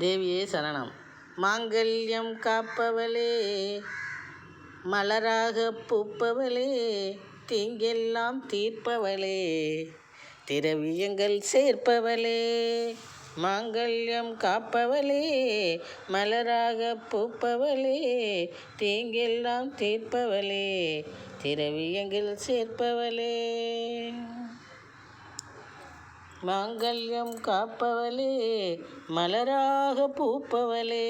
தேவியே சரணம். மாங்கல்யம் காப்பவளே மலராக பூப்பவளே தீங்கெல்லாம் தீர்ப்பவளே திரவியங்கள் சேர்ப்பவளே மாங்கல்யம் காப்பவளே மலராக பூப்பவளே தீங்கெல்லாம் தீர்ப்பவளே திரவியங்கள் சேர்ப்பவளே. மாங்கல்யம் காப்பவளே மலராக பூப்பவளே.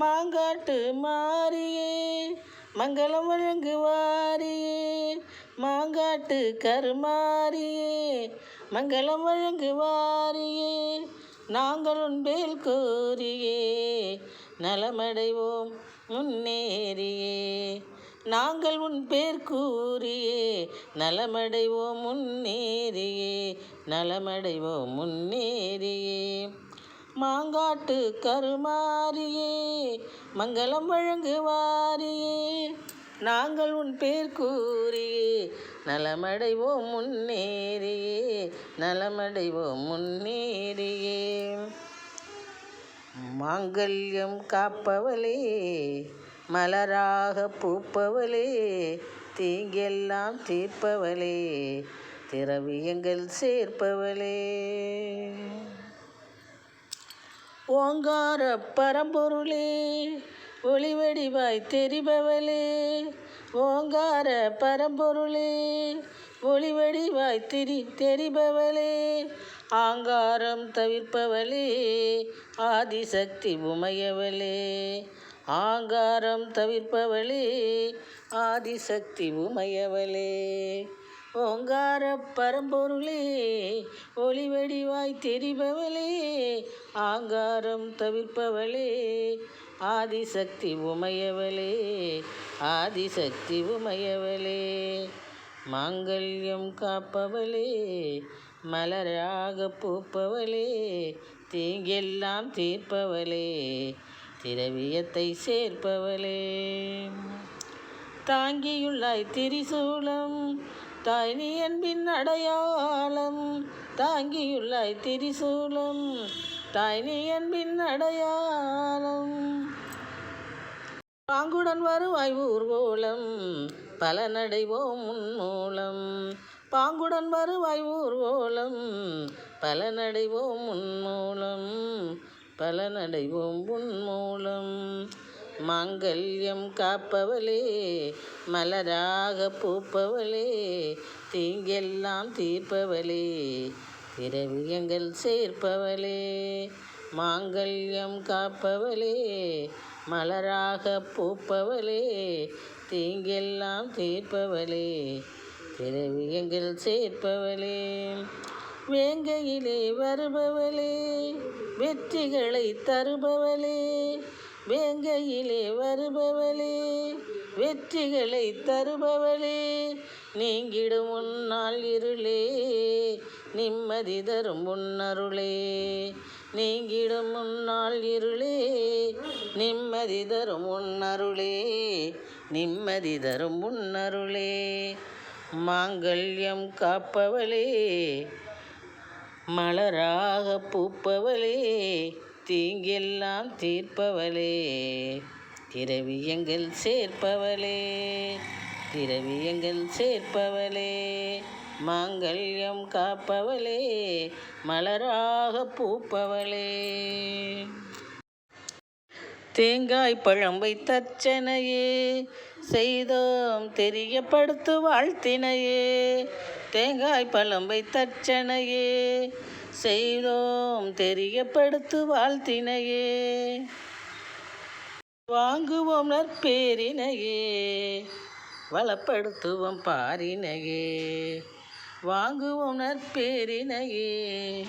மாங்காட்டு மாறியே மங்களம் வழங்குவாரியே. மாங்காட்டு கருமாரியே மங்களம் வழங்குவாரியே. நாங்கள் பேல் கோரியே நலமடைவோம் முன்னேறியே. நாங்கள் உன் பேர் கூறியே நலமடைவோம் முன்னேறியே நலமடைவோம் முன்னேறியே மாங்காட்டு கருமாரியே மங்களம் வழங்குவாரியே. நாங்கள் உன் பேர் கூறியே நலமடைவோம் முன்னேறியே நலமடைவோம் முன்னேறியே மாங்கல்யம் காப்பவளே மலராக பூப்பவளே தீங்கெல்லாம் தீர்ப்பவளே திரவியங்கள் சேர்ப்பவளே. ஓங்கார பரம்பொருளே ஒளிவடிவாய் தெரிபவளே. ஓங்கார பரம்பொருளே ஒளிவடிவாய் திரி தெரிபவளே. ஆங்காரம் தவிர்ப்பவளே ஆதிசக்தி உமையவளே. ஆங்காரம் தவிர்ப்பவளே ஆதிசக்தி உமையவளே. ஓங்கார பரம்பொருளே ஒளிவடிவாய் தெரிபவளே ஆங்காரம் தவிர்ப்பவளே ஆதிசக்தி உமையவளே ஆதிசக்தி உமையவளே. மாங்கல்யம் காப்பவளே மலராக பூப்பவளே தீங்கெல்லாம் தீர்ப்பவளே. திரவியத்தை சேர்ப்பவளே. தாங்கியுள்ளாய் திரிசூலம் தாய் நீ அன்பின் அடையாளம். தாங்கியுள்ளாய் திரிசூலம் தாய் நீ அன்பின் அடையாளம். பாங்குடன் வருவாய் ஊர்வலம் பல நடைவோம் முன்மூலம். பாங்குடன் வருவாய் ஊர்வலம் பல நடைவோம் முன்மூலம். பல நடைவோம் உன்மூலம் மாங்கல்யம் காப்பவளே மலராக பூப்பவளே தீங்கெல்லாம் தீர்ப்பவளே திரவியங்கள் சேர்ப்பவளே மாங்கல்யம் காப்பவளே மலராக பூப்பவளே தீங்கெல்லாம் தீர்ப்பவளே திரவியங்கள் சேர்ப்பவளே. வேங்கையிலே வருபவளே வெற்றிகளை தருபவளே வேங்கையிலே வருபவளே வெற்றிகளை தருபவளே நீங்கிடும் உன்னால் இருளே நிம்மதி தரும் உன்னருளே நீங்கிடும் முன்னால் இருளே நிம்மதி தரும் உன்னருளே நிம்மதி தரும் உன்னருளே. மாங்கல்யம் காப்பவளே மலராக பூப்பவளே தீங்கெல்லாம் தீர்ப்பவளே. திரவியங்கள் சேர்ப்பவளே. திரவியங்கள் சேர்ப்பவளே. மாங்கல்யம் காப்பவளே. மலராக பூப்பவளே. தேங்காய் பழம் வைத்தச்சனையே செய்தோம் தெரியப்படுத்து வாழ்த்தினையே. தேங்காய் பழம் வைத்தச்சனையே செய்தோம் தெரியப்படுத்து வாழ்த்தினையே. வாங்குவோம் நற்பேரினையே வளப்படுத்துவோம் பாரினையே. வாங்குவோம் நற்பேரினையே.